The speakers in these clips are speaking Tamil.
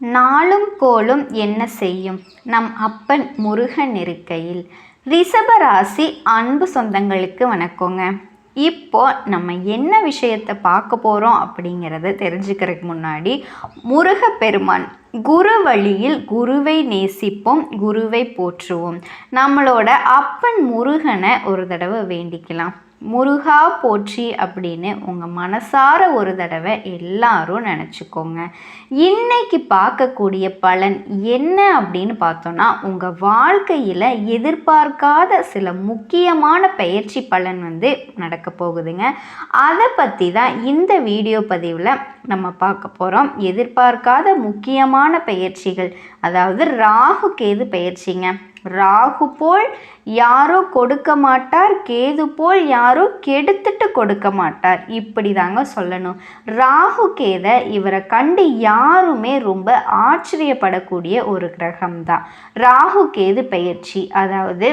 நாளும் கோலும் என்ன செய்யும்? நம் அப்பன் முருகன் இருக்கையில் ரிஷபராசி அன்பு சொந்தங்களுக்கு வணக்கங்க. இப்போ நம்ம என்ன விஷயத்தை பார்க்க போகிறோம் அப்படிங்கிறத தெரிஞ்சுக்கிறதுக்கு முன்னாடி முருகப்பெருமான் குரு வழியில் குருவை நேசிப்போம் குருவை போற்றுவோம். நம்மளோட அப்பன் முருகனை ஒரு தடவை வேண்டிக்கலாம். முருகா போற்றி அப்படின்னு உங்கள் மனசார ஒரு தடவை எல்லாரும் நினச்சிக்கோங்க. இன்னைக்கு பார்க்கக்கூடிய பலன் என்ன அப்படின்னு பார்த்தோன்னா உங்கள் வாழ்க்கையில் எதிர்பார்க்காத சில முக்கியமான பயிற்சி பலன் வந்து நடக்க போகுதுங்க. அதை பற்றி தான் இந்த வீடியோ பதிவில் நம்ம பார்க்க போகிறோம் எதிர்பார்க்காத முக்கியமான பயிற்சிகள் அதாவது ராகு கேது பயிற்சிங்க. ராகு போல் யாரோ கொடுக்க மாட்டார் கேது போல் யாரோ கெடுத்துட்டு கொடுக்க மாட்டார். இப்படி தாங்க சொல்லணும். ராகு கேத இவரை கண்டு யாருமே ரொம்ப ஆச்சரியப்படக்கூடிய ஒரு கிரகம் தான் ராகு கேது பயிற்சி அதாவது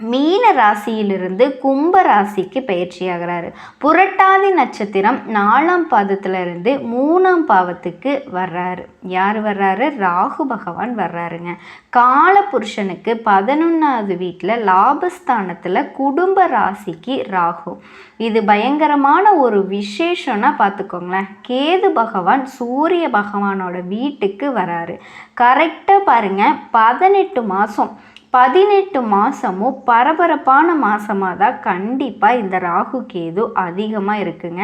மீன ராசியிலிருந்து கும்ப ராசிக்கு பயிற்சியாகிறாரு. புரட்டாதி நட்சத்திரம் நாலாம் பாதத்திலிருந்து மூணாம் பாவத்துக்கு வர்றாரு. யார் வர்றாரு? ராகு பகவான் வர்றாருங்க. கால புருஷனுக்கு பதினொன்றாவது வீட்டில் லாபஸ்தானத்தில் குடும்ப ராசிக்கு ராகு. இது பயங்கரமான ஒரு விசேஷம்னா பார்த்துக்கோங்களேன் கேது பகவான் சூரிய பகவானோட வீட்டுக்கு வராரு. கரெக்டாக பாருங்கள் பதினெட்டு மாதம் பதினெட்டு மாதமும் பரபரப்பான மாதமாக தான் கண்டிப்பாக இந்த ராகு கேது அதிகமாக இருக்குங்க.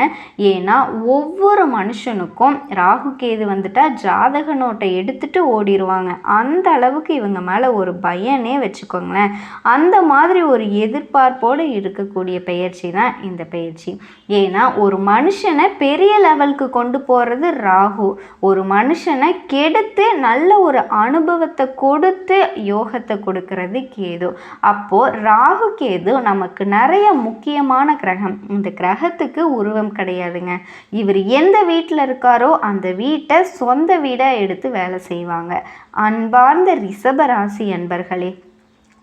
ஏன்னா ஒவ்வொரு மனுஷனுக்கும் ராகு கேது வந்துட்டால் ஜாதக நோட்டை எடுத்துட்டு ஓடிடுவாங்க அந்த அளவுக்கு இவங்க மேலே ஒரு பயனே வச்சுக்கோங்களேன். அந்த மாதிரி ஒரு எதிர்பார்ப்போடு இருக்கக்கூடிய பயிற்சி தான் இந்த பயிற்சி ஏன்னா ஒரு மனுஷனை பெரிய லெவலுக்கு கொண்டு போகிறது ராகு. ஒரு மனுஷனை கெடுத்து நல்ல ஒரு அனுபவத்தை கொடுத்து யோகத்தை கொடுக்குற இருக்கிறது கேது. அப்போது ராகு கேது நமக்கு நிறைய முக்கியமான கிரகம். இந்த கிரகத்துக்கு உருவம் கிடையாதுங்க. இவர் எந்த வீட்டில் இருக்காரோ அந்த வீட்டை சொந்த வீடாக எடுத்து வேலை செய்வாங்க. அன்பார்ந்த ரிஷபராசி அன்பர்களே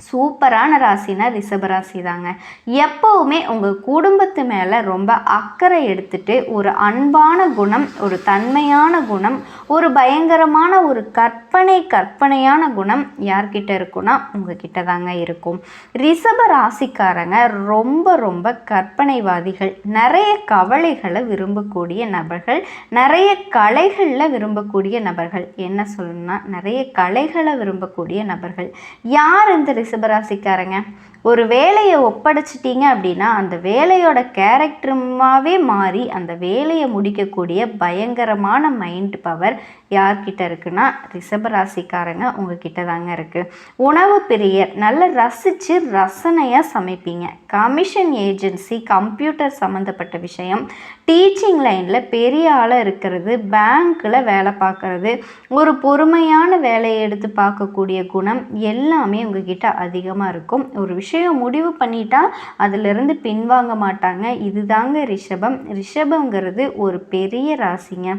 சூப்பரான ராசினா ரிஷபராசி தாங்க எப்போவுமே உங்கள் குடும்பத்து மேலே ரொம்ப அக்கறை எடுத்துட்டு ஒரு அன்பான குணம் ஒரு தன்மையான குணம் ஒரு பயங்கரமான ஒரு கற்பனை கற்பனையான குணம் யார்கிட்ட இருக்குன்னா உங்ககிட்ட தாங்க இருக்கும். ரிஷப ராசிக்காரங்க ரொம்ப ரொம்ப கற்பனைவாதிகள். நிறைய கவலைகளை விரும்பக்கூடிய நபர்கள் நிறைய கலைகளில் விரும்பக்கூடிய நபர்கள். என்ன சொல்லணும்னா நிறைய கலைகளை விரும்பக்கூடிய நபர்கள். யார் இந்த ரிஷபராசிக்காரங்க ஒரு வேலையை ஒப்படைச்சிட்டிங்க அப்படின்னா அந்த வேலையோட கேரக்டருமாவே மாறி அந்த வேலையை முடிக்கக்கூடிய பயங்கரமான மைண்ட் பவர் யார்கிட்ட இருக்குன்னா ரிஷபராசிக்காரங்க உங்ககிட்ட தாங்க இருக்குது உணவு பிரியர் நல்லா ரசித்து ரசனையாக சமைப்பீங்க. கமிஷன் ஏஜென்சி கம்ப்யூட்டர் சம்மந்தப்பட்ட விஷயம் டீச்சிங் லைனில் பெரிய ஆளாக இருக்கிறது பேங்க்கில் வேலை பார்க்குறது ஒரு பொறுமையான வேலையை எடுத்து பார்க்கக்கூடிய குணம் எல்லாமே உங்ககிட்ட அதிகமாக இருக்கும். ஒரு விஷயம் விஷயம் முடிவு பண்ணிட்டா அதிலிருந்து பின்வாங்க மாட்டாங்க. இதுதாங்க ரிஷபம். ரிஷபங்கிறது ஒரு பெரிய ராசிங்க.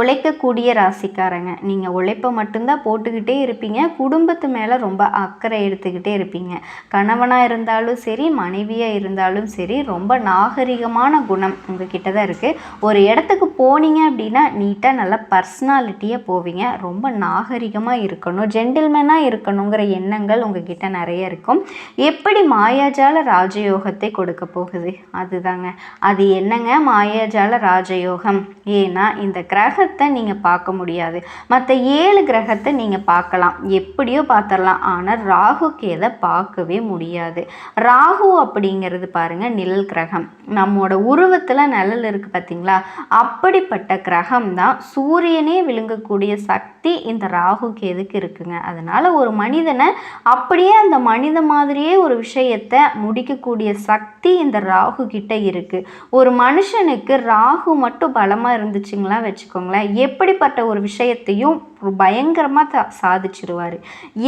உழைக்கக்கூடிய ராசிக்காரங்க. நீங்கள் உழைப்பை மட்டும்தான் போட்டுக்கிட்டே இருப்பீங்க. குடும்பத்து மேலே ரொம்ப அக்கறை எடுத்துக்கிட்டே இருப்பீங்க. கணவனாக இருந்தாலும் சரி மனைவியாக இருந்தாலும் சரி ரொம்ப நாகரிகமான குணம் உங்ககிட்ட தான் இருக்குது ஒரு இடத்துக்கு போனீங்க அப்படின்னா நீட்டாக நல்லா பர்சனாலிட்டியாக போவீங்க. ரொம்ப நாகரிகமாக இருக்கணும். ஜென்டில்மேனாக இருக்கணுங்கிற எண்ணங்கள் உங்ககிட்ட நிறைய இருக்கும். எப்படி மாயாஜால ராஜயோகத்தை கொடுக்க போகுது? அதுதாங்க. அது என்னங்க மாயாஜால ராஜயோகம்? ஏன்னா இந்த கிரக கிரகத்தை நீங்கள் பார்க்க முடியாது. மற்ற ஏழு கிரகத்தை நீங்கள் பார்க்கலாம். எப்படியோ பார்த்துடலாம். ஆனால் ராகு கேதை பார்க்கவே முடியாது. ராகு அப்படிங்கிறது பாருங்கள் நிழல் கிரகம். நம்மோட உருவத்தில் நிழல் இருக்குது பார்த்தீங்களா அப்படிப்பட்ட கிரகம் தான் சூரியனே விழுங்கக்கூடிய சக்தி இந்த ராகு கேதுக்கு இருக்குங்க. அதனால் ஒரு மனிதனை அப்படியே அந்த மனித மாதிரியே ஒரு விஷயத்தை முடிக்கக்கூடிய சக்தி இந்த ராகு கிட்ட இருக்குது ஒரு மனுஷனுக்கு ராகு மட்டும் பலமாக இருந்துச்சுங்களா வச்சுக்கோங்களேன். பாருங்களேன் எப்படிப்பட்ட ஒரு விஷயத்தையும் பயங்கரமாக சாதிச்சிருவார்.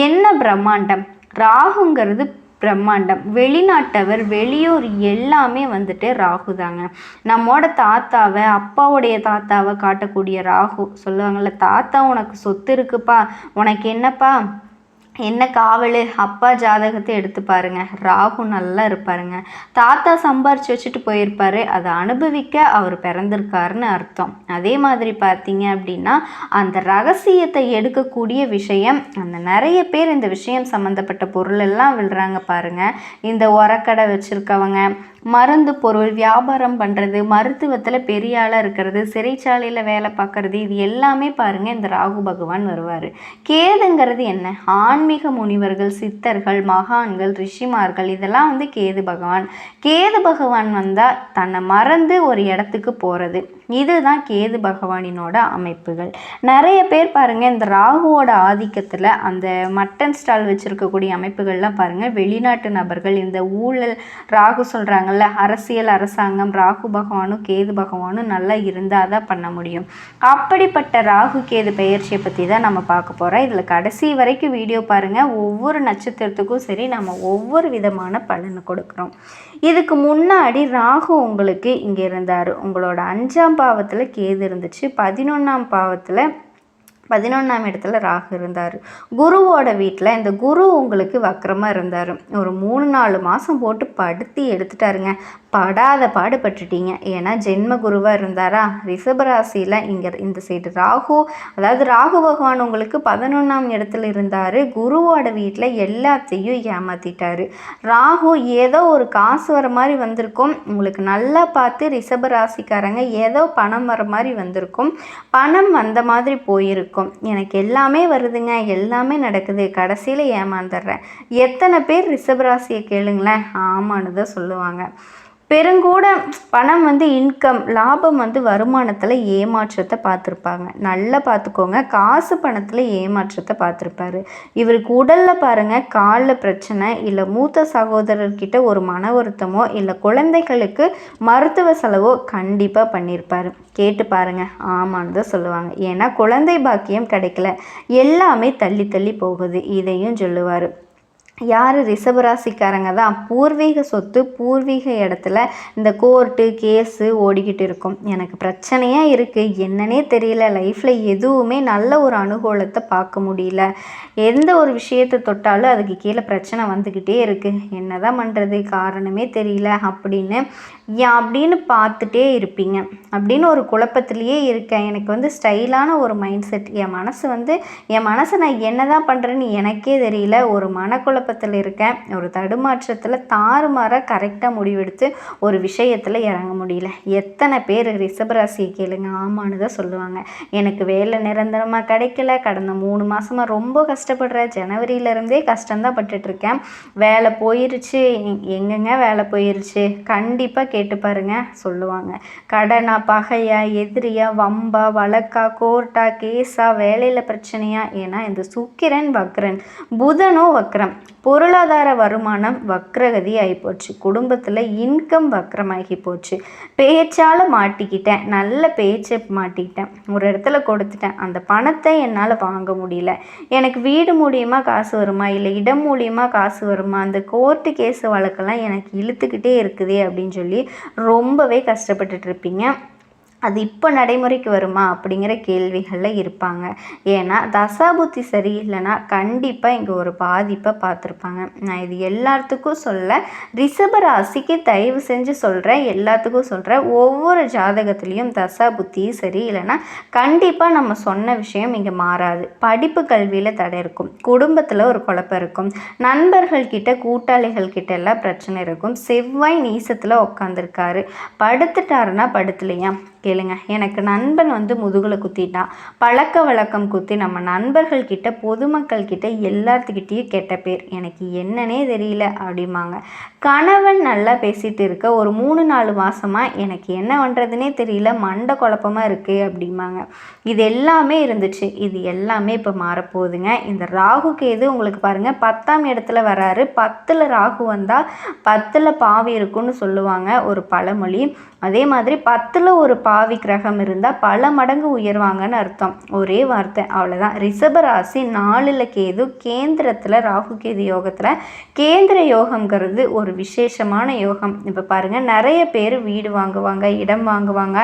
என்ன பிரம்மாண்டம்? ராகுங்கிறது பிரம்மாண்டம். வெளிநாட்டவர் வெளியூர் எல்லாமே வந்துட்டு ராகு தாங்க. நம்மோட தாத்தாவை அப்பாவுடைய தாத்தாவை காட்டக்கூடிய ராகு சொல்லுவாங்கள்ல தாத்தா உனக்கு சொத்து இருக்குப்பா உனக்கு என்னப்பா? என்ன காவல்? அப்பா ஜாதகத்தை எடுத்து பாருங்க. ராகு நல்லா இருப்பாருங்க. தாத்தா சம்பாரிச்சு வச்சுட்டு போயிருப்பாரு. அதை அனுபவிக்க அவர் பிறந்திருக்காருன்னு அர்த்தம். அதே மாதிரி பார்த்தீங்க அப்படின்னா அந்த ரகசியத்தை எடுக்கக்கூடிய விஷயம் அந்த நிறைய பேர் இந்த விஷயம் சம்மந்தப்பட்ட பொருள் எல்லாம் விழுறாங்க பாருங்க. இந்த உரக்கடை வச்சுருக்கவங்க மருந்து பொருள் வியாபாரம் பண்ணுறது மருத்துவத்தில் பெரிய ஆளாக இருக்கிறது சிறைச்சாலையில் வேலை பார்க்குறது இது எல்லாமே பாருங்கள் இந்த ராகு பகவான் வருவார். கேதுங்கிறது என்ன? ஆன்மீக முனிவர்கள் சித்தர்கள் மகான்கள் ரிஷிமார்கள் இதெல்லாம் வந்து கேது பகவான். கேது பகவான் வந்தால் தன்னை மறந்து ஒரு இடத்துக்கு போகிறது இதுதான் கேது பகவானினோட அமைப்புகள். நிறைய பேர் பாருங்கள் இந்த ராகுவோட ஆதிக்கத்தில் அந்த மட்டன் ஸ்டால் வச்சுருக்கக்கூடிய அமைப்புகள்லாம் பாருங்கள் வெளிநாட்டு நபர்கள் இந்த ஊழல் ராகு சொல்கிறாங்கல்ல அரசியல் அரசாங்கம் ராகு பகவானும் கேது பகவானும் நல்லா இருந்தால் தான் பண்ண முடியும். அப்படிப்பட்ட ராகு கேது பெயர்ச்சியை பற்றி தான் நம்ம பார்க்க போகிறோம் இதில் கடைசி வரைக்கும் வீடியோ பாருங்கள் ஒவ்வொரு நட்சத்திரத்துக்கும் சரி நம்ம ஒவ்வொரு விதமான பலனை கொடுக்குறோம். இதுக்கு முன்னாடி ராகு உங்களுக்கு இங்கே இருந்தார். உங்களோட அஞ்சாம் பாவத்தில் கேது இருந்துச்சு. பதினொன்றாம் பாவத்தில் பதினொன்றாம் இடத்துல ராகு இருந்தார். குருவோட வீட்டில் இந்த குரு உங்களுக்கு வக்கரமாக இருந்தார். ஒரு மூணு நாலு மாதம் போட்டு படுத்தி எடுத்துட்டாருங்க. படாத பாடுபட்டுட்டீங்க. ஏன்னா ஜென்ம குருவாக இருந்தாரா? ரிஷபராசியில் இங்கே இந்த சைடு ராகு. அதாவது ராகு பகவான் உங்களுக்கு பதினொன்றாம் இடத்துல இருந்தார். குருவோட வீட்டில் எல்லாத்தையும் ஏமாற்றிட்டாரு ராகு ஏதோ ஒரு காசு வர மாதிரி வந்திருக்கும். உங்களுக்கு நல்லா பார்த்து ரிஷபராசிக்காரங்க ஏதோ பணம் வர மாதிரி வந்திருக்கும். பணம் வந்த மாதிரி போயிருக்கும். எனக்கு எல்லாமே வருதுங்க. எல்லாமே நடக்குது. கடைசியில் ஏமாந்துடுறேன். எத்தனை பேர் ரிஷபராசியை கேளுங்களேன். ஆமான்னு தான் சொல்லுவாங்க. பெருங்கூட பணம் வந்து இன்கம் லாபம் வந்து வருமானத்தில் ஏமாற்றத்தை பார்த்துருப்பாங்க. நல்லா பார்த்துக்கோங்க. காசு பணத்தில் ஏமாற்றத்தை பார்த்துருப்பாரு. இவருக்கு உடலில் பாருங்கள் காலில் பிரச்சனை இல்லை மூத்த சகோதரர்கிட்ட ஒரு மன வருத்தமோ இல்லை குழந்தைகளுக்கு மருத்துவ செலவோ கண்டிப்பாக பண்ணியிருப்பார் கேட்டு பாருங்கள் ஆமான்னு தான் சொல்லுவாங்க. ஏன்னா குழந்தை பாக்கியம் கிடைக்கல. எல்லாமே தள்ளி தள்ளி போகுது. இதையும் சொல்லுவார். யார் ரிஷபராசிக்காரங்க தான்? பூர்வீக சொத்து பூர்வீக இடத்துல இந்த கோர்ட்டு கேஸு ஓடிக்கிட்டு இருக்கும். எனக்கு பிரச்சனையாக இருக்குது என்னன்னே தெரியல. லைஃப்பில் எதுவுமே நல்ல ஒரு அனுகூலத்தை பார்க்க முடியல. எந்த ஒரு விஷயத்தை தொட்டாலும் அதுக்கு கீழே பிரச்சனை வந்துக்கிட்டே இருக்குது என்ன தான் பண்ணுறது காரணமே தெரியல. அப்படின்னு அப்படின்னு பார்த்துட்டே இருப்பீங்க. அப்படின்னு ஒரு குழப்பத்திலேயே இருக்கேன். எனக்கு வந்து ஸ்டைலான ஒரு மைண்ட் செட் என் மனசு வந்து என் மனசை நான் என்ன தான் பண்ணுறேன்னு எனக்கே தெரியல. ஒரு மனக்குழப்பத்தில் இருக்கேன். ஒரு தடுமாற்றத்தில் தாறுமாற கரெக்டாக முடிவெடுத்து ஒரு விஷயத்தில் இறங்க முடியல. எத்தனை பேர் ரிஷபராசியை கேளுங்க. ஆமான்னு தான் சொல்லுவாங்க. எனக்கு வேலை நிரந்தரமாக கிடைக்கல. கடந்த மூணு மாதமாக ரொம்ப கஷ்டப்படுறேன் ஜனவரியிலேருந்தே கஷ்டம்தான் பட்டுட்ருக்கேன் வேலை போயிருச்சு. எங்கெங்க வேலை போயிருச்சு? கண்டிப்பாக கேட்டு பாருங்க சொல்லுவாங்க. கடனா பகையா எதிரியா வம்பா வழக்கா கோர்ட்டா கேஸா வேலையில் பிரச்சனையா? ஏன்னா இந்த சுக்கிரன் வக்ரன் புதனும் வக்ரம். பொருளாதார வருமானம் வக்ரகதி ஆகிப்போச்சு குடும்பத்தில் இன்கம் வக்ரமாகி போச்சு. பேச்சால் மாட்டிக்கிட்டேன். நல்ல பேச்சை மாட்டிக்கிட்டேன். ஒரு இடத்துல கொடுத்துட்டேன். அந்த பணத்தை என்னால் வாங்க முடியல. எனக்கு வீடு மூலியமாக காசு வருமா? இல்லை இடம் மூலியமாக காசு வருமா? அந்த கோர்ட்டு கேஸு வழக்கெல்லாம் எனக்கு இழுத்துக்கிட்டே இருக்குதே அப்படின்னு சொல்லி ரொம்பவே கஷ்டப்பட்டுட்டு இருப்பீங்க. அது இப்போ நடைமுறைக்கு வருமா அப்படிங்கிற கேள்விகளில் இருப்பாங்க. ஏன்னா தசாபுத்தி சரியில்லைன்னா கண்டிப்பாக இங்கே ஒரு பாதிப்பை பார்த்துருப்பாங்க. நான் இது எல்லாத்துக்கும் சொல்ல ரிஷபராசிக்கு தயவு செஞ்சு சொல்கிறேன் எல்லாத்துக்கும் சொல்கிறேன் ஒவ்வொரு ஜாதகத்துலேயும் தசாபுத்தி சரியில்லைன்னா கண்டிப்பாக நம்ம சொன்ன விஷயம் இங்கே மாறாது. படிப்பு கல்வியில் தடை இருக்கும். குடும்பத்தில் ஒரு குழப்பம் இருக்கும். நண்பர்கள் கூட்டாளிகள்கிட்ட கூட்டாளிகள் எல்லாம் பிரச்சனை இருக்கும். செவ்வாய் நீசத்தில் உட்காந்துருக்காரு படுத்துட்டாருன்னா படுத்துலையா? கேளுங்க. எனக்கு நண்பன் வந்து முதுகில் குத்திட்டான் பழக்க வழக்கம் குத்தி நம்ம நண்பர்கள் கிட்ட பொதுமக்கள் கிட்ட எல்லாத்துக்கிட்டேயும் கெட்ட பேர். எனக்கு என்னன்னே தெரியல அப்படிம்பாங்க. கணவன் நல்லா பேசிகிட்டு இருக்க ஒரு மூணு நாலு மாதமாக எனக்கு என்ன பண்ணுறதுனே தெரியல மண்டை குழப்பமாக இருக்குது அப்படிம்பாங்க. இது எல்லாமே இருந்துச்சு. இது எல்லாமே இப்போ மாறப்போகுதுங்க. இந்த ராகு கேது உங்களுக்கு பாருங்கள் பத்தாம் இடத்துல வராரு. பத்தில் ராகு வந்தால் பத்தில் பாவி இருக்குன்னு சொல்லுவாங்க ஒரு பழமொழி. அதே மாதிரி பத்தில் ஒரு பா பாவி கிரகம் இருந்தால் பல மடங்கு உயர்வாங்கன்னு அர்த்தம். ஒரே வார்த்தை அவ்வளோதான் ரிஷபராசி நாலில் கேது கேந்திரத்தில் ராகு கேது யோகத்தில். கேந்திர யோகம்ங்கிறது ஒரு விசேஷமான யோகம். இப்போ பாருங்கள் நிறைய பேர் வீடு வாங்குவாங்க இடம் வாங்குவாங்க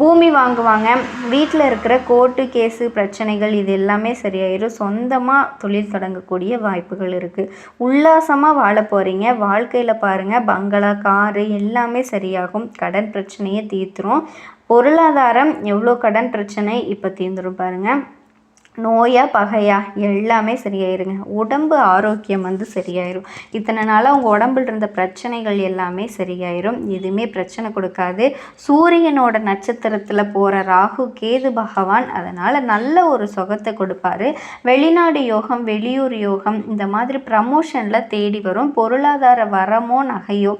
பூமி வாங்குவாங்க. வீட்டில் இருக்கிற கோர்ட்டு கேஸு பிரச்சனைகள் இது எல்லாமே சரியாயிரும். சொந்தமாக தொழில் தொடங்கக்கூடிய வாய்ப்புகள் இருக்குது உல்லாசமாக வாழ போகிறீங்க வாழ்க்கையில் பாருங்கள் பங்களா காரு எல்லாமே சரியாகும். கடன் பிரச்சனையை தீர்த்துரும். பொருளாதாரம் எவ்வளோ கடன் பிரச்சனை இப்போ தீர்ந்துரும் பாருங்கள் நோயா பகையா எல்லாமே சரியாயிருங்க. உடம்பு ஆரோக்கியம் வந்து சரியாயிரும். இத்தனை நாளாக உங்கள் உடம்புல இருந்த பிரச்சனைகள் எல்லாமே சரியாயிரும். எதுவுமே பிரச்சனை கொடுக்காது. சூரியனோட நட்சத்திரத்தில் போகிற ராகு கேது பகவான் அதனால் நல்ல ஒரு சுகத்தை கொடுப்பாரு. வெளிநாடு யோகம் வெளியூர் யோகம் இந்த மாதிரி ப்ரமோஷனில் தேடி வரும். பொருளாதார வரமோ நகையோ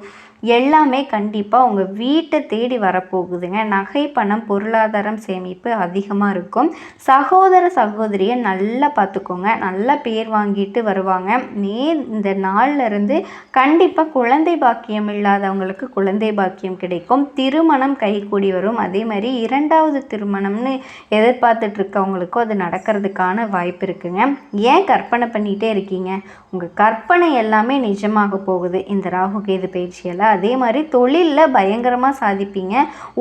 எல்லாமே கண்டிப்பாக உங்கள் வீட்டை தேடி வரப்போகுதுங்க. நகை பணம் பொருளாதாரம் சேமிப்பு அதிகமாக இருக்கும். சகோதர சகோதரியை நல்லா பார்த்துக்கோங்க. நல்லா பேர் வாங்கிட்டு வருவாங்க. மே இந்த நாள்லேருந்து கண்டிப்பாக குழந்தை பாக்கியம் இல்லாதவங்களுக்கு குழந்தை பாக்கியம் கிடைக்கும். திருமணம் கைகூடி வரும். அதே மாதிரி இரண்டாவது திருமணம்னு எதிர்பார்த்துட்டு இருக்கவங்களுக்கும் அது நடக்கிறதுக்கான வாய்ப்பு இருக்குங்க. ஏன் கற்பனை பண்ணிகிட்டே இருக்கீங்க? உங்கள் கற்பனை எல்லாமே நிஜமாக போகுது. இந்த ராகு கேது பயிற்சியெல்லாம் அதே மாதிரி தொழிலில் பயங்கரமாக சாதிப்பீங்க.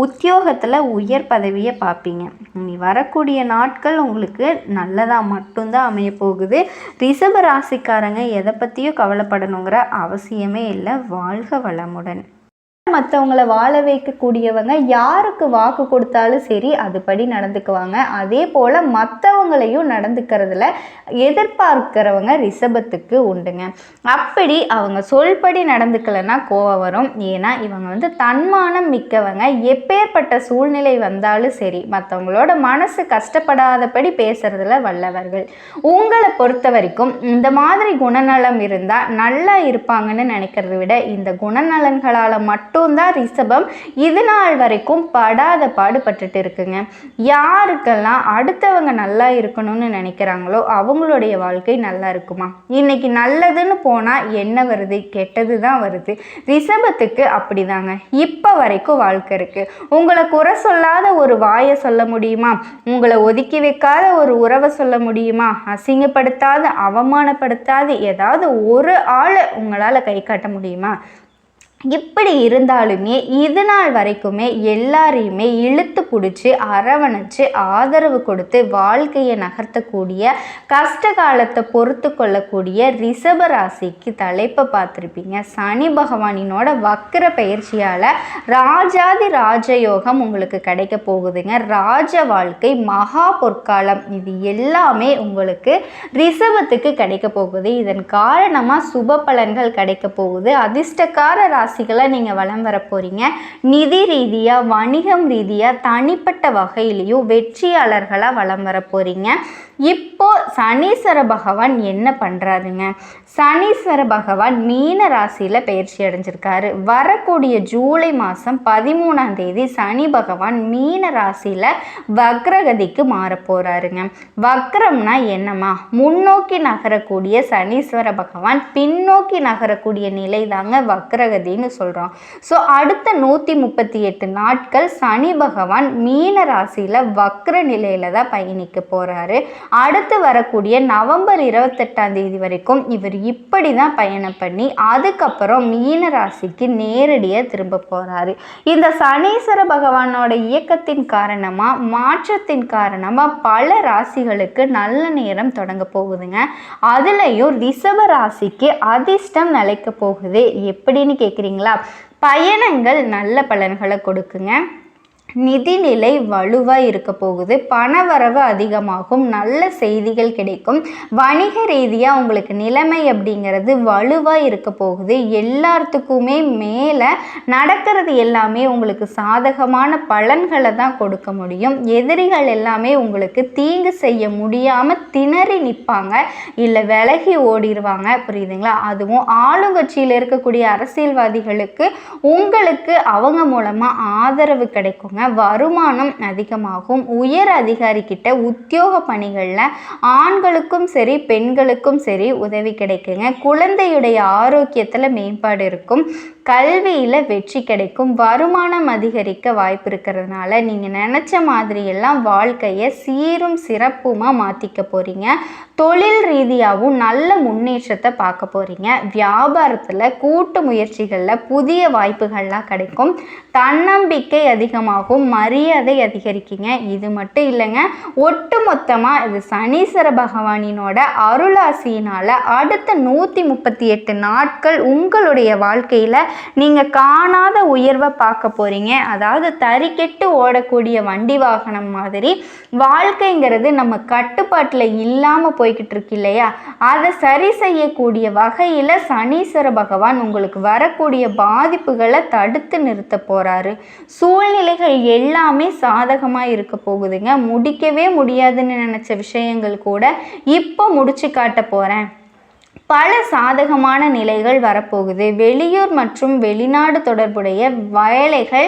உத்தியோகத்தில் உயர் பதவியை பார்ப்பீங்க இனி வரக்கூடிய நாட்கள் உங்களுக்கு நல்லதாக மட்டும்தான் அமைய போகுது ரிஷப ராசிக்காரங்க எதை பற்றியும் கவலைப்படணுங்கிற அவசியமே இல்லை. வாழ்க வளமுடன். மற்றவங்களை வாழ வைக்கக்கூடியவங்க யாருக்கு வாக்கு கொடுத்தாலும் சரி அதுபடி நடந்துக்குவாங்க. அதே போல் மற்றவங்களையும் நடந்துக்கிறதுல எதிர்பார்க்கிறவங்க ரிஷபத்துக்கு உண்டுங்க. அப்படி அவங்க சொல்படி நடந்துக்கலைன்னா கோவம் வரும். ஏன்னா இவங்க வந்து தன்மானம் மிக்கவங்க. எப்பேற்பட்ட சூழ்நிலை வந்தாலும் சரி மற்றவங்களோட மனசு கஷ்டப்படாதபடி பேசுறதுல வல்லவர்கள். உங்களை பொறுத்த வரைக்கும் இந்த மாதிரி குணநலம் இருந்தால் நல்லா இருப்பாங்கன்னு நினைக்கிறத விட இந்த குணநலன்களால் மட்டும் மட்டும்தான் ரிஷபம். இது நாள் வரைக்கும் படாத பாடுபட்டுட்டு இருக்குங்க. யாருக்கெல்லாம் அடுத்தவங்க நல்லா இருக்கணும்னு நினைக்கிறாங்களோ அவங்களுடைய வாழ்க்கை நல்லா இருக்குமா? இன்னைக்கு நல்லதுன்னு போனால் என்ன வருது? கெட்டது தான் வருது. ரிஷபத்துக்கு அப்படிதாங்க. இப்போ வரைக்கும் வாழ்க்கை இருக்குது உங்களை குறை சொல்லாத ஒரு வாயை சொல்ல முடியுமா? உங்களை ஒதுக்கி வைக்காத ஒரு உறவை சொல்ல முடியுமா? அசிங்கப்படுத்தாத அவமானப்படுத்தாத ஏதாவது ஒரு ஆளை உங்களால் கை காட்ட முடியுமா? இப்படி இருந்தாலுமே இது நாள் வரைக்குமே எல்லாரையுமே இழுத்து பிடிச்சி அரவணைச்சு ஆதரவு கொடுத்து வாழ்க்கையை நகர்த்தக்கூடிய கஷ்ட காலத்தை பொறுத்து கொள்ளக்கூடிய ரிஷப ராசிக்கு தலைப்பை பார்த்துருப்பீங்க. சனி பகவானினோட வக்கர பயிற்சியால் ராஜாதி ராஜயோகம் உங்களுக்கு கிடைக்க போகுதுங்க. ராஜ வாழ்க்கை மகா பொற்காலம் இது எல்லாமே உங்களுக்கு ரிஷபத்துக்கு கிடைக்க போகுது. இதன் காரணமாக சுப பலன்கள் கிடைக்க போகுது. அதிர்ஷ்டக்கார ராசி ராசிகளை நீங்கள் வளம் வர போகிறீங்க நிதி ரீதியாக வணிகம் ரீதியாக தனிப்பட்ட வகையிலையும் வெற்றியாளர்களாக வளம் வர போகிறீங்க இப்போ சனீஸ்வர பகவான் என்ன பண்ணுறாருங்க சனீஸ்வர பகவான் மீன ராசியில் பயிற்சி அடைஞ்சிருக்காரு. வரக்கூடிய ஜூலை மாதம் பதிமூணாம் தேதி சனி பகவான் மீன ராசியில் வக்ரகதிக்கு மாற போகிறாருங்க வக்ரம்னா என்னம்மா? முன்னோக்கி நகரக்கூடிய சனீஸ்வர பகவான் பின்னோக்கி நகரக்கூடிய நிலை தாங்க வக்ரகதின்னு சொல்கிறோம் ஸோ அடுத்த நூற்றி முப்பத்தி எட்டு நாட்கள் சனி பகவான் மீன ராசியில் வக்ர நிலையில் தான் பயணிக்க போகிறாரு அடுத்து வரக்கூடிய நவம்பர் இருபத்தெட்டாம் தேதி வரைக்கும் இவர் இப்படி தான் பயணம் பண்ணி அதுக்கப்புறம் மீன ராசிக்கு நேரடியாக திரும்ப போகிறாரு இந்த சனீஸ்வர பகவானோட இயக்கத்தின் காரணமாக மாற்றத்தின் காரணமாக பல ராசிகளுக்கு நல்ல நேரம் தொடங்க போகுதுங்க. அதுலேயும் ரிஷப ராசிக்கு அதிர்ஷ்டம் நிலைக்க போகுது. எப்படின்னு கேட்குறீங்க கேட்குறீங்களா பயணங்கள் நல்ல பலன்களை கொடுக்குங்க. நிதிநிலை வலுவாக இருக்க போகுது. பணவரவு அதிகமாகும். நல்ல செய்திகள் கிடைக்கும். வணிக ரீதியாக உங்களுக்கு நிலைமை அப்படிங்கிறது வலுவாக இருக்க போகுது. எல்லாத்துக்குமே மேலே நடக்கிறது எல்லாமே உங்களுக்கு சாதகமான பலன்களை தான் கொடுக்க முடியும். எதிரிகள் எல்லாமே உங்களுக்கு தீங்கு செய்ய முடியாமல் திணறி நிற்பாங்க இல்லை விலகி ஓடிடுவாங்க புரியுதுங்களா? அதுவும் ஆளுங்கட்சியில் இருக்கக்கூடிய அரசியல்வாதிகளுக்கு உங்களுக்கு அவங்க மூலமாக ஆதரவு கிடைக்குங்க. இருப்பாங்க வருமானம் அதிகமாகும். உயர் அதிகாரிக்கிட்ட உத்தியோக பணிகளில் ஆண்களுக்கும் சரி பெண்களுக்கும் சரி உதவி கிடைக்குங்க. குழந்தையுடைய ஆரோக்கியத்தில் மேம்பாடு இருக்கும். கல்வியில் வெற்றி கிடைக்கும். வருமானம் அதிகரிக்க வாய்ப்பு இருக்கிறதுனால நீங்கள் நினச்ச மாதிரியெல்லாம் வாழ்க்கையை சீரும் சிறப்புமாக மாற்றிக்க போகிறீங்க தொழில் ரீதியாகவும் நல்ல முன்னேற்றத்தை பார்க்க போகிறீங்க வியாபாரத்தில் கூட்டு முயற்சிகளில் புதிய வாய்ப்புகள்லாம் கிடைக்கும். தன்னம்பிக்கை அதிகமாகும். மரியாதை அதிகரிக்குங்க. இது மட்டும் இல்லைங்க ஒட்டு மொத்தமாக இது சனீஸ்வர பகவானினோட அருளாசியினால் அடுத்த நூற்றி முப்பத்தி எட்டு நாட்கள் உங்களுடைய வாழ்க்கையில் நீங்கள் காணாத உயர்வை பார்க்க போகிறீங்க அதாவது தறிக்கெட்டு ஓடக்கூடிய வண்டி வாகனம் மாதிரி வாழ்க்கைங்கிறது நம்ம கட்டுப்பாட்டில் இல்லாமல் போய்கிட்டு இருக்கு இல்லையா? அதை சரி செய்யக்கூடிய வகையில் சனீஸ்வர பகவான் உங்களுக்கு வரக்கூடிய பாதிப்புகளை தடுத்து நிறுத்த போகிறாரு சூழ்நிலைகள் எல்லாமே சாதகமாக இருக்க போகுதுங்க. முடிக்கவே முடியாதுன்னு நினச்ச விஷயங்கள் கூட இப்போ முடிச்சு காட்ட போகிறேன் பல சாதகமான நிலைகள் வரப்போகுது. வெளியூர் மற்றும் வெளிநாடு தொடர்புடைய வேலைகள்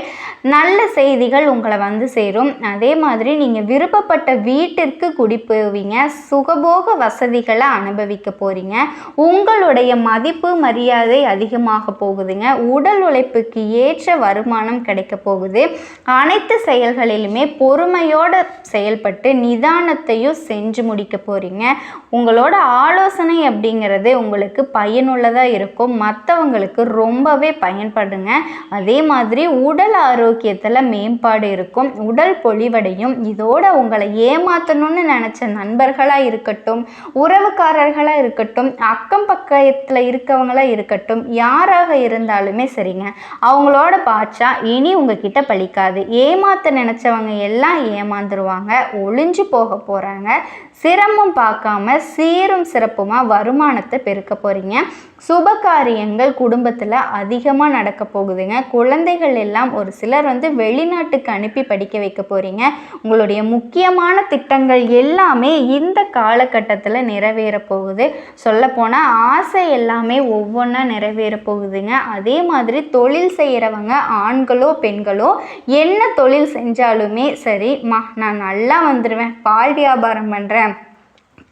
நல்ல செய்திகள் உங்களை வந்து சேரும். அதே மாதிரி நீங்கள் விருப்பப்பட்ட வீட்டிற்கு குடிப்போவீங்க சுகபோக வசதிகளை அனுபவிக்க போகிறீங்க உங்களுடைய மதிப்பு மரியாதை அதிகமாக போகுதுங்க. உடல் உழைப்புக்கு ஏற்ற வருமானம் கிடைக்க போகுது. அனைத்து செயல்களிலுமே பொறுமையோடு செயல்பட்டு நிதானத்தையும் செஞ்சு முடிக்க போகிறீங்க உங்களோட ஆலோசனை அப்படிங்கிறது உங்களுக்கு பயனுள்ளதாக இருக்கும். மற்றவங்களுக்கு ரொம்பவே பயன்படுங்க. அதே மாதிரி உடல் ஆரோக்கியத்தில் மேம்பாடு இருக்கும். உடல் பொலிவடையும். இதோட உங்களை ஏமாற்றணும்னு நினச்ச நண்பர்களாக இருக்கட்டும் உறவுக்காரர்களாக இருக்கட்டும் அக்கம் பக்கத்தில் இருக்கவங்களாக இருக்கட்டும் யாராக இருந்தாலுமே சரிங்க. அவங்களோட பாய்ச்சா இனி உங்ககிட்ட பழிக்காது ஏமாற்ற நினச்சவங்க எல்லாம் ஏமாந்துருவாங்க. ஒளிஞ்சு போக போகிறாங்க சிரமம் பார்க்காம சீரும் சிறப்புமாக வருமானத்தை பெருக்க போகிறீங்க சுப காரியங்கள் குடும்பத்தில் அதிகமாக நடக்க போகுதுங்க. குழந்தைகள் எல்லாம் ஒரு சிலர் வந்து வெளிநாட்டுக்கு அனுப்பி படிக்க வைக்க போகிறீங்க உங்களுடைய முக்கியமான திட்டங்கள் எல்லாமே இந்த காலகட்டத்தில் நிறைவேற போகுது. சொல்லப்போனால் ஆசை எல்லாமே ஒவ்வொன்றா நிறைவேற போகுதுங்க. அதே மாதிரி தொழில் செய்கிறவங்க ஆண்களோ பெண்களோ என்ன தொழில் செஞ்சாலுமே சரி மா நான் நல்லா வந்துடுவேன் பால் வியாபாரம் பண்ணுறேன்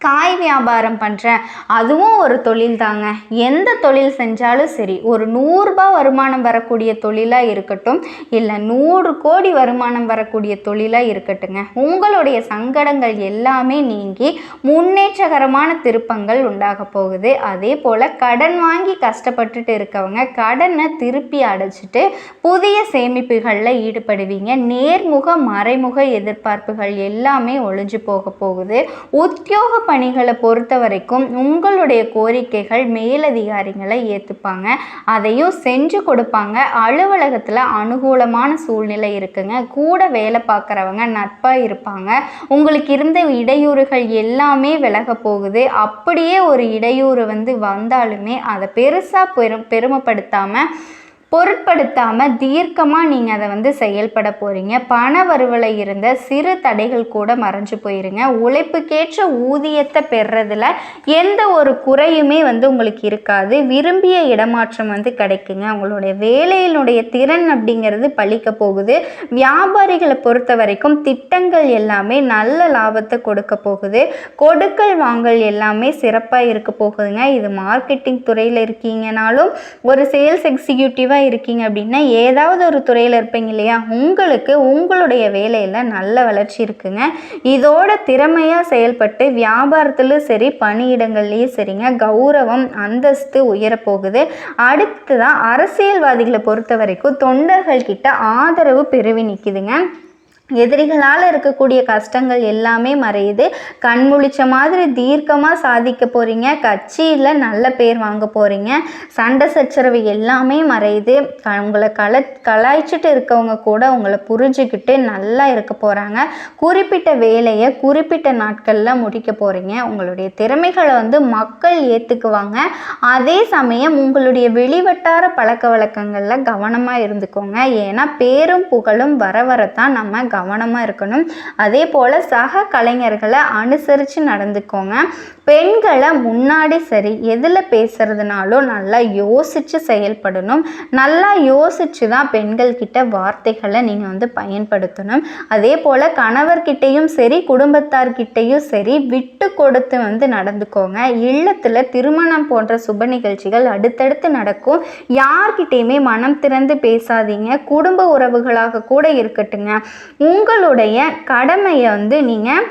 காய் வியாபாரம் பண்ணுறேன் அதுவும் ஒரு தொழில் தாங்க. எந்த தொழில் செஞ்சாலும் சரி ஒரு நூறுரூபா வருமானம் வரக்கூடிய தொழிலாக இருக்கட்டும் இல்லை நூறு கோடி வருமானம் வரக்கூடிய தொழிலாக இருக்கட்டுங்க. உங்களுடைய சங்கடங்கள் எல்லாமே நீங்கி முன்னேற்றகரமான திருப்பங்கள் உண்டாக போகுது. அதே போல் கடன் வாங்கி கஷ்டப்பட்டுட்டு இருக்கவங்க கடனை திருப்பி அடைச்சிட்டு புதிய சேமிப்புகளில் ஈடுபடுவீங்க. நேர்முக மறைமுக எதிர்பார்ப்புகள் எல்லாமே ஒழிஞ்சு போக போகுது. உத்தியோக பணிகளை பொறுத்த வரைக்கும் உங்களுடைய கோரிக்கைகள் மேலதிகாரிகளை ஏற்றுப்பாங்க அதையும் செஞ்சு கொடுப்பாங்க. அலுவலகத்தில் அனுகூலமான சூழ்நிலை இருக்குங்க. கூட வேலை பார்க்குறவங்க நட்பாக இருப்பாங்க. உங்களுக்கு இருந்த இடையூறுகள் எல்லாமே விலக போகுது. அப்படியே ஒரு இடையூறு வந்து வந்தாலுமே அதை பெருசாக பெரும் பெருமைப்படுத்தாமல் பொருட்படுத்தாமல் தீர்க்கமாக நீங்கள் அதை வந்து செயல்பட போகிறீங்க பண வருவலை இருந்த சிறு தடைகள் கூட மறைஞ்சு போயிருங்க. உழைப்புக்கேற்ற ஊதியத்தை பெறுறதுல எந்த ஒரு குறையுமே வந்து உங்களுக்கு இருக்காது. விரும்பிய இடமாற்றம் வந்து கிடைக்குங்க. உங்களுடைய வேலையினுடைய திறன் அப்படிங்கிறது பழிக்க போகுது. வியாபாரிகளை பொறுத்த வரைக்கும் திட்டங்கள் எல்லாமே நல்ல லாபத்தை கொடுக்க போகுது. கொடுக்கல் வாங்கல் எல்லாமே சிறப்பாக இருக்க போகுதுங்க. இது மார்க்கெட்டிங் துறையில் இருக்கீங்கனாலும் ஒரு சேல்ஸ் எக்ஸிக்யூட்டிவாக இருக்கீங்க அப்படின்னா ஏதாவது ஒரு துறையில் இருப்பீங்க இல்லையா? உங்களுக்கு உங்களுடைய வேலையில் நல்ல வளர்ச்சி இருக்குங்க. இதோட திறமையாக செயல்பட்டு வியாபாரத்திலும் சரி பணியிடங்கள்லேயும் சரிங்க. கௌரவம் அந்தஸ்து உயரப்போகுது. அடுத்ததான் அரசியல்வாதிகளை பொறுத்த வரைக்கும் தொண்டர்கள் கிட்ட ஆதரவு பெருவி நிற்கிதுங்க எதிரிகளால் இருக்கக்கூடிய கஷ்டங்கள் எல்லாமே மறையுது. கண் முழிச்ச மாதிரி தீர்க்கமாக சாதிக்க போகிறீங்க கட்சியில் நல்ல பேர் வாங்க போகிறீங்க சண்டை சச்சரவு எல்லாமே மறையுது. க உங்களை கல கலாய்ச்சிட்டு இருக்கவங்க கூட உங்களை புரிஞ்சுக்கிட்டு நல்லா இருக்க போகிறாங்க குறிப்பிட்ட வேலையை குறிப்பிட்ட நாட்களில் முடிக்க போகிறீங்க உங்களுடைய திறமைகளை வந்து மக்கள் ஏற்றுக்குவாங்க அதே சமயம் உங்களுடைய வெளிவட்டார பழக்க வழக்கங்களில் கவனமாக இருந்துக்கோங்க. ஏன்னா பேரும் புகழும் வர வரத்தான் நம்ம கவனமாக இருக்கணும். அதே போல் சக கலைஞர்களை அனுசரித்து நடந்துக்கோங்க. பெண்களை முன்னாடி சரி எதில் பேசுறதுனாலும் நல்லா யோசித்து செயல்படணும். நல்லா யோசித்து தான் பெண்கள்கிட்ட வார்த்தைகளை நீங்கள் வந்து பயன்படுத்தணும். அதே போல் கணவர்கிட்டையும் சரி குடும்பத்தார்கிட்டையும் சரி விட்டு கொடுத்து வந்து நடந்துக்கோங்க. இல்லத்தில் திருமணம் போன்ற சுப நிகழ்ச்சிகள் அடுத்தடுத்து நடக்கும். யார்கிட்டையுமே மனம் திறந்து பேசாதீங்க. குடும்ப உறவுகளாக கூட இருக்கட்டுங்க. உங்களுடைய கடமையை வந்து நீங்கள்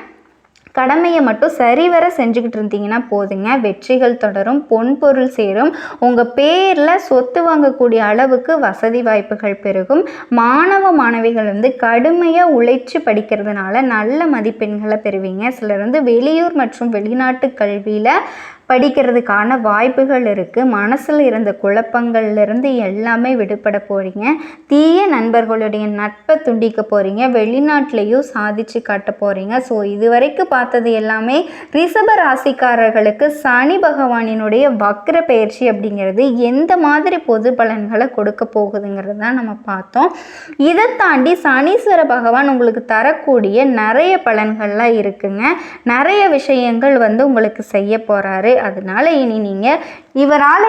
கடமையை மட்டும் சரிவர செஞ்சுக்கிட்டு இருந்தீங்கன்னா போதுங்க. வெற்றிகள் தொடரும் பொன் பொருள் சேரும். உங்கள் பேரில் சொத்து வாங்கக்கூடிய அளவுக்கு வசதி வாய்ப்புகள் பெருகும். மாணவ மாணவிகள் வந்து கடுமையாக உழைச்சி படிக்கிறதுனால நல்ல மதிப்பெண்களை பெறுவீங்க. சிலர் வந்து வெளியூர் மற்றும் வெளிநாட்டு கல்வியில் படிக்கிறதுக்கான வாய்ப்புகள் இருக்குது மனசில் இருந்த குழப்பங்கள்லேருந்து எல்லாமே விடுபட போகிறீங்க தீய நண்பர்களுடைய நட்பை துண்டிக்க போகிறீங்க வெளிநாட்டிலையும் சாதிச்சு காட்ட போகிறீங்க ஸோ இதுவரைக்கும் பார்த்தது எல்லாமே ரிஷப ராசிக்காரர்களுக்கு சனி பகவானினுடைய வக்ர பயிற்சி அப்படிங்கிறது எந்த மாதிரி பொது பலன்களை கொடுக்க போகுதுங்கிறது தான் நம்ம பார்த்தோம். இதை தாண்டி சனீஸ்வர பகவான் உங்களுக்கு தரக்கூடிய நிறைய பலன்கள்லாம் இருக்குங்க. நிறைய விஷயங்கள் வந்து உங்களுக்கு செய்ய போகிறாரு அதனால இனி நீங்கள் இவரால்